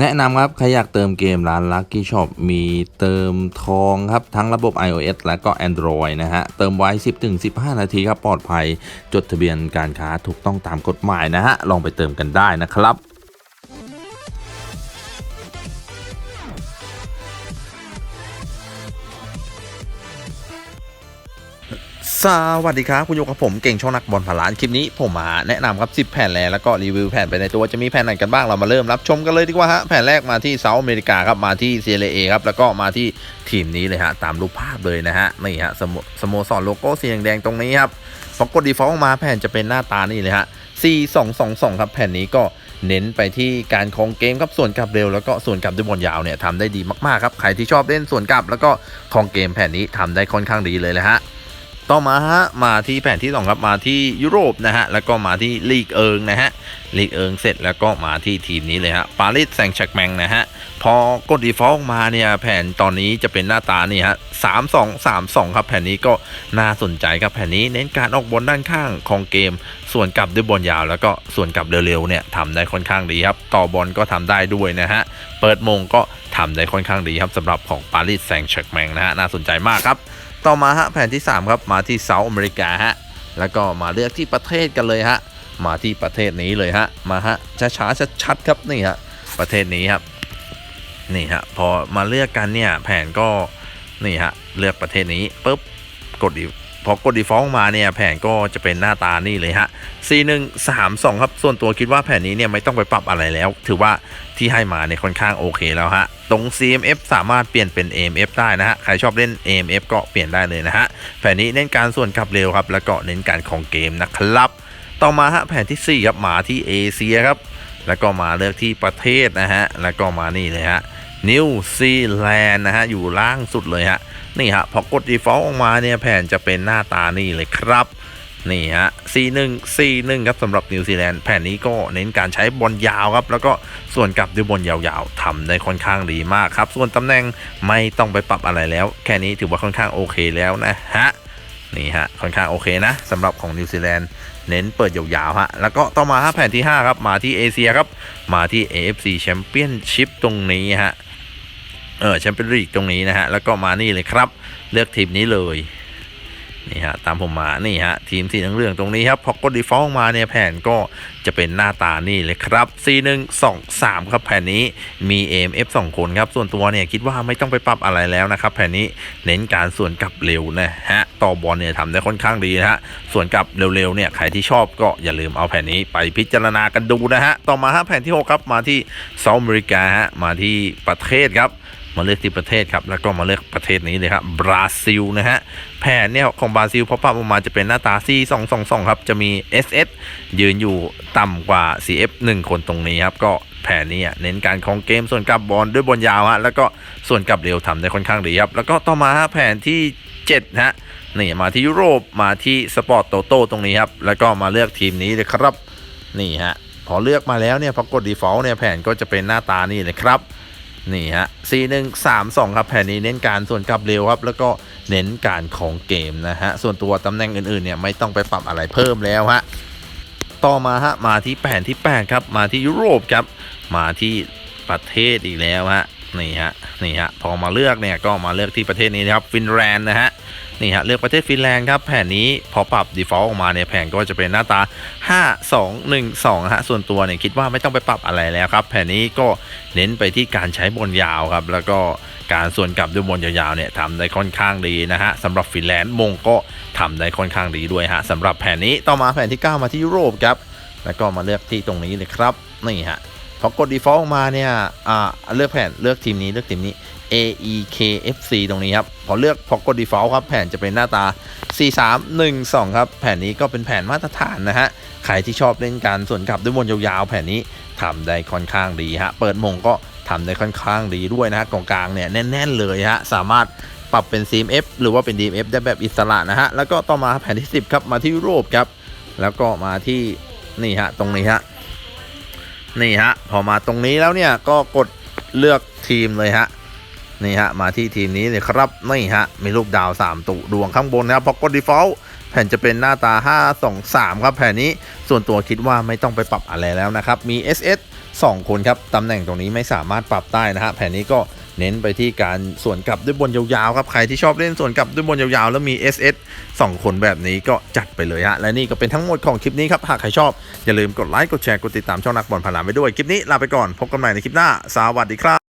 แนะนำครับ ใครอยากเติมเกมร้าน Lucky Shop มีเติมทองครับ ทั้งระบบ iOS และก็ Android นะฮะ เติมไว้ 10-15 นาทีครับ ปลอดภัย จดทะเบียนการค้าถูกต้องตามกฎหมายนะฮะ ลองไปเติมกันได้นะครับ สวัสดีครับ คุณอยู่กับผมเก่งช่องนักบอลผ่านล้านคลิปนี้ผมมาแนะนำครับ 10 แผ่นแล้วแล้วก็รีวิวแผ่นไปในตัวจะมีแผ่นไหนกันบ้างเรามาเริ่มรับชมกันเลยดีกว่าฮะแผ่นแรกมาที่เซาท์อเมริกาครับมาที่เซเรเอครับแล้วก็มาที่ทีมนี้เลยฮะตามรูปภาพเลยนะฮะนี่ฮะสโมสมสรโลโก้สีแดงตรงนี้ครับพอกดดีฟอลต์มาแผ่นจะเป็นหน้าตานี่เลยฮะ 4222 ครับแผ่นนี้ก็เน้นไปที่การคองเกมครับส่วนกลับเร็วแล้วก็ส่วนกลับด้วยบอลยาวเนี่ยทำได้ดีมากๆครับใครที่ชอบเล่นส่วนกลับ แล้วก็คองเกมแผ่นนี้ทำได้ค่อนข้างดีเลยแหละฮะ ต่อมาฮะมาที่แผนที่2ครับมาที่ยุโรปนะฮะแล้วก็มาที่ลีกเอิงนะฮะลีกเอิงเสร็จแล้วก็มาที่ทีมนี้เลยฮะปารีสแซงต์แชร์กแมงนะฮะพอกดดีฟอลต์มาเนี่ยแผนตอนนี้จะเป็นหน้าตานี่ฮะสามสองสามสองครับแผนนี้ก็น่าสนใจครับแผนนี้เน้นการออกบอลด้านข้างของเกม ส่วนกลับด้วยบอลยาว แล้วก็ส่วนกลับเร็วๆเนี่ยทำได้ค่อนข้างดีครับต่อบอลก็ทำได้ด้วยนะฮะเปิดมงก็ทำได้ค่อนข้างดีครับสำหรับของปารีสแซงต์แชร์กแมงนะฮะน่าสนใจมากครับ ต่อมาฮะแผนที่ 3 ครับมาที่เซาท์อเมริกาฮะแล้วก็มาเลือกที่ประเทศกันเลยฮะมาที่ประเทศนี้เลยฮะมาฮะช้าๆชัดๆครับนี่ฮะประเทศนี้ครับนี่ฮะพอมาเลือกกันเนี่ยแผนก็นี่ฮะเลือกประเทศนี้ปุ๊บกดอี พอกดดีฟอลต์มาเนี่ยแผนก็จะเป็นหน้าตานี่เลยฮะ 4 1 3 2 ครับ ส่วนตัวคิดว่าแผนนี้เนี่ยไม่ต้องไปปรับอะไรแล้ว ถือว่าที่ให้มาเนี่ยค่อนข้างโอเคแล้วฮะ ตรง CMF สามารถเปลี่ยนเป็น AMF ได้นะฮะ ใครชอบเล่น AMF ก็เปลี่ยนได้เลยนะฮะ แผนนี้เน้นการส่วนกลับเร็วครับ แล้วก็เน้นการของเกมนะครับ ต่อมาฮะแผนที่ 4 ครับมาที่เอเชียครับ แล้วก็มาเลือกที่ประเทศนะฮะ แล้วก็มานี่เลยฮะ นิวซีแลนด์นะฮะ อยู่ล่างสุดเลยฮะ นี่ฮะ พอกด default ออกมาเนี่ยแผ่นจะเป็นหน้าตานี่เลยครับ นี่ฮะ4-1 4-1ครับสำหรับนิวซีแลนด์แผ่นนี้ก็เน้นการใช้บอลยาวครับ แล้วก็ส่วนกลับด้วยบอลยาวๆทำได้ค่อนข้างดีมากครับ ส่วนตำแหน่งไม่ต้องไปปรับอะไรแล้ว แค่นี้ถือว่าค่อนข้างโอเคแล้วนะฮะนี่ฮะค่อนข้างโอเคนะสำหรับของนิวซีแลนด์เน้นเปิดยาวๆฮะแล้วก็ต่อมาฮะแผ่นที่ 5 ครับ มาที่เอเชียครับ มาที่ AFC Championship ตรงนี้ฮะ เออแชมเปี้ยนลีกตรงนี้นะฮะ แล้วก็มานี่เลยครับ เลือกทีมนี้เลยนี่ฮะตามผมมานี่ฮะทีมสีเหลืองตรงนี้ครับพอกดดีฟอลต์มาเนี่ยแผนก็จะเป็นหน้าตานี่เลยครับ4 1 2 3 ครับแผนนี้มี AMF 2 คนครับส่วนตัวเนี่ยคิดว่าไม่ต้องไปปรับอะไรแล้วนะครับแผนนี้เน้นการส่วนกลับเร็วนะฮะต่อบอลเนี่ยทำได้ค่อนข้างดีนะฮะส่วนกลับเร็วๆเนี่ยใครที่ชอบก็อย่าลืมเอาแผนนี้ไปพิจารณากันดูนะฮะต่อมาฮะแผนที่6ครับมาที่เซาท์อเมริกาฮะมาที่ประเทศครับ มาเลือกที่ประเทศครับ แล้วก็มาเลือกประเทศนี้เลยครับบราซิลนะฮะแผนเนี่ยของบราซิลพอปรับออกมาจะเป็นหน้าตา C 2 2 2ครับ จะมี SS ยืนอยู่ต่ำกว่า CF 1 คนตรงนี้ครับ ก็แผนนี้เน้นการของเกมส่วนกลับบอลด้วยบอลยาวฮะแล้วก็ส่วนกลับเร็วทำได้ค่อนข้างดีครับ แล้วก็ต่อมาฮะแผนที่7ฮะนี่มาที่ยุโรปมาที่สปอร์ตโตโต้ตรงนี้ครับ แล้วก็มาเลือกทีมนี้เลยครับ นี่ฮะพอเลือกมาแล้วเนี่ยพอกด default เนี่ยแผนก็จะเป็นหน้าตานี่เลยครับ นี่ฮะ4 1 3 2 ครับแผนนี้เน้นการส่วนกลับเร็วครับ แล้วก็เน้นการของเกมนะฮะ ส่วนตัวตำแหน่งอื่นๆเนี่ยไม่ต้องไปปรับอะไรเพิ่มแล้วฮะ ต่อมาฮะมาที่แผนที่8ครับ มาที่ยุโรปครับ มาที่ประเทศอีกแล้วฮะ นี่ฮะ นี่ฮะ พอมาเลือกเนี่ยก็มาเลือกที่ประเทศนี้นะครับ ฟินแลนด์นะฮะ นี่ฮะเลือกประเทศฟินแลนด์ครับแผนนี้พอปรับ default ออกมาเนี่ยแผนก็จะเป็นหน้าตา 5 2 1 2ฮะส่วนตัวเนี่ยคิดว่าไม่ต้องไปปรับอะไรแล้วครับ แผนนี้ก็เน้นไปที่การใช้บอลยาวครับ แล้วก็การส่วนกลับด้วยบอลยาวๆเนี่ยทำได้ค่อนข้างดีนะฮะสำหรับฟินแลนด์มงก็ทำได้ค่อนข้างดีด้วยฮะสำหรับแผนนี้ต่อมาแผนที่ 9 มาที่ยุโรปครับแล้วก็มาเลือกที่ตรงนี้เลยครับนี่ฮะ อกด default มาเนี่ยอ่าเลือกแผนเลือกทีมนี้เลือกทีมนี้ AEKFC ตรงนี้ครับพอเลือกพอกด default ครับแผนจะเป็นหน้าตา 4312 ครับ แผนนี้ก็เป็นแผนมาตรฐานนะฮะใครที่ชอบเล่นการส่วนกลับด้วยบอลยาวๆ แผนนี้ทำได้ค่อนข้างดีฮะเปิดมงก็ทำได้ค่อนข้างดีด้วยนะฮะกองกลางเนี่ยแน่นๆเลยฮะสามารถปรับเป็น CMF หรือว่าเป็น DMF ได้แบบอิสระนะฮะแล้วก็ต่อมาแผนที่ 10 ครับมาที่ยุโรปครับแล้วก็มาที่นี่ฮะตรงนี้ฮะ นี่ฮะพอมาตรงนี้แล้วเนี่ยก็กดเลือกทีมเลยฮะนี่ฮะมาที่ทีมนี้เลยครับนี่ฮะมีรูปดาว 3ตุดวงข้างบนนะครับพอกด default แผ่นจะเป็นหน้าตา 5 2 3 ครับแผ่นนี้ส่วนตัวคิดว่าไม่ต้องไปปรับอะไรแล้วนะครับ มี SS 2 คนครับตำแหน่งตรงนี้ไม่สามารถปรับได้นะฮะแผ่นนี้ก็ เน้นไปที่การสวนกลับด้วยบนยาวๆครับ ใครที่ชอบเล่นสวนกลับด้วยบนยาวๆ แล้วมี SS 2 คนแบบนี้ก็จัดไปเลยฮะ และนี่ก็เป็นทั้งหมดของคลิปนี้ครับ หากใครชอบ อย่าลืมกดไลค์ กดแชร์ กดติดตามช่องนักบอลพลานไปด้วย คลิปนี้ลาไปก่อน พบกันใหม่ในคลิปหน้า สวัสดีครับ